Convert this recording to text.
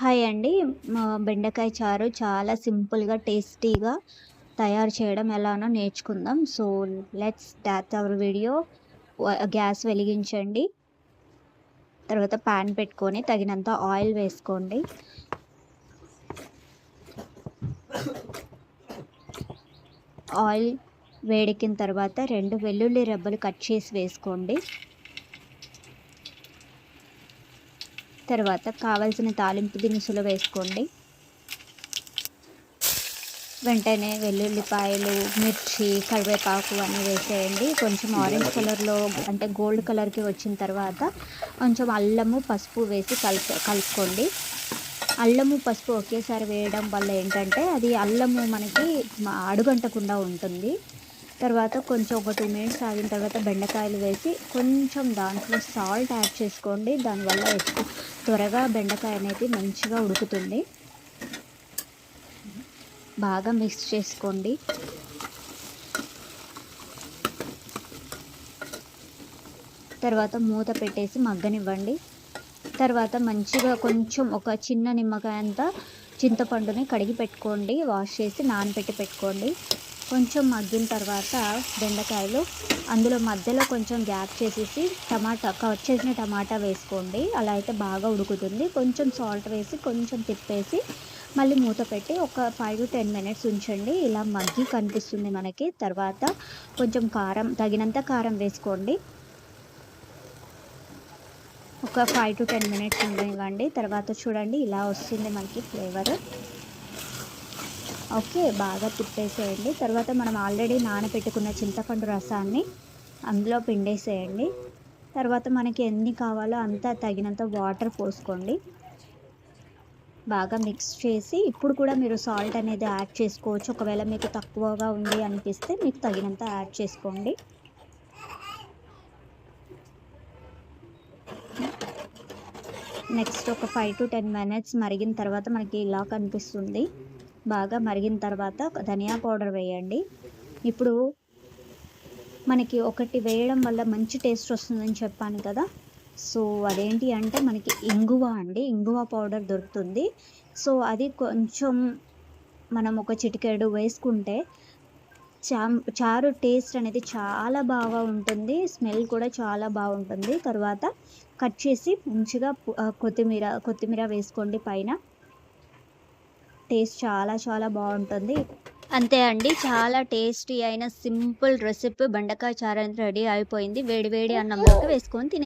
Hi అండి. మా బెండకాయ చారు చాలా సింపుల్గా టేస్టీగా తయారు చేయడం ఎలానో నేర్చుకుందాం. So let's start our video. Gas వెలిగించండి. తర్వాత ప్యాన్ పెట్టుకొని తగినంత ఆయిల్ వేసుకోండి. ఆయిల్ వేడెక్కిన తర్వాత రెండు వెల్లుల్లి రెబ్బలు కట్ చేసి వేసుకోండి. తర్వాత కావలసిన తాలింపు దినుసులు వేసుకోండి. వెంటనే వెల్లుల్లిపాయలు మిర్చి కరివేపాకు అన్నీ వేసేయండి. కొంచెం ఆరెంజ్ కలర్లో అంటే గోల్డ్ కలర్కి వచ్చిన తర్వాత కొంచెం అల్లము పసుపు వేసి కలుపు కలుపుకోండి. అల్లము పసుపు ఒకేసారి వేయడం వల్ల ఏంటంటే అది అల్లము మనకి అడుగంటకుండా ఉంటుంది. తర్వాత కొంచెం ఒక టూ మినిట్స్ ఆగిన తర్వాత బెండకాయలు వేసి కొంచెం దాంట్లో సాల్ట్ యాడ్ చేసుకోండి. దానివల్ల ఎక్కువ త్వరగా బెండకాయ అనేది మంచిగా ఉడుకుతుంది. బాగా మిక్స్ చేసుకోండి. తర్వాత మూత పెట్టేసి మగ్గనివ్వండి. తర్వాత మంచిగా కొంచెం ఒక చిన్న నిమ్మకాయ అంతా చింతపండుని కడిగి పెట్టుకోండి. వాష్ చేసి నానబెట్టి పెట్టుకోండి. కొంచెం మగ్గిన తర్వాత బెండకాయలు అందులో మధ్యలో కొంచెం గ్యాప్ చేసేసి టమాటా కట్ చేసిన టమాటా వేసుకోండి. అలా అయితే బాగా ఉడుకుతుంది. కొంచెం సాల్ట్ వేసి కొంచెం తిప్పేసి మళ్ళీ మూత పెట్టి ఒక ఫైవ్ టు టెన్ మినిట్స్ ఉంచండి. ఇలా మగ్గి కనిపిస్తుంది మనకి. తర్వాత కొంచెం కారం తగినంత కారం వేసుకోండి. ఒక ఫైవ్ టు టెన్ మినిట్స్ ఉండనివ్వండి. తర్వాత చూడండి ఇలా వస్తుంది మనకి ఫ్లేవర్ ఓకే బాగా తిప్పేసేయండి. తర్వాత మనం ఆల్రెడీ నానబెట్టుకున్న చింతపండు రసాన్ని అందులో పిండేసేయండి. తర్వాత మనకి ఎన్ని కావాలో అంత తగినంత వాటర్ పోసుకోండి. బాగా మిక్స్ చేసి ఇప్పుడు కూడా మీరు సాల్ట్ అనేది యాడ్ చేసుకోవచ్చు. ఒకవేళ మీకు తక్కువగా ఉంది అనిపిస్తే మీకు తగినంత యాడ్ చేసుకోండి. నెక్స్ట్ ఒక ఫైవ్ టు టెన్ మినిట్స్ మరిగిన తర్వాత మనకి ఇలా కనిపిస్తుంది. బాగా మరిగిన తర్వాత ధనియా పౌడర్ వేయండి. ఇప్పుడు మనకి ఒకటి వేయడం వల్ల మంచి టేస్ట్ వస్తుందని చెప్పాను కదా. సో అదేంటి అంటే మనకి ఇంగువ అండి. ఇంగువ పౌడర్ దొరుకుతుంది. సో అది కొంచెం మనం ఒక చిటికెడు వేసుకుంటే చా చారు టేస్ట్ అనేది చాలా బాగా ఉంటుంది. స్మెల్ కూడా చాలా బాగుంటుంది. తర్వాత కట్ చేసి మంచిగా కొత్తిమీర కొత్తిమీర వేసుకోండి పైన. టేస్ట్ చాలా చాలా బాగుంటుంది. అంతే అండి చాలా టేస్టీ అయిన సింపుల్ రెసిపీ బెండకాయ చారు రెడీ అయిపోయింది. వేడి వేడి అన్నంలోకి వేసుకొని తినే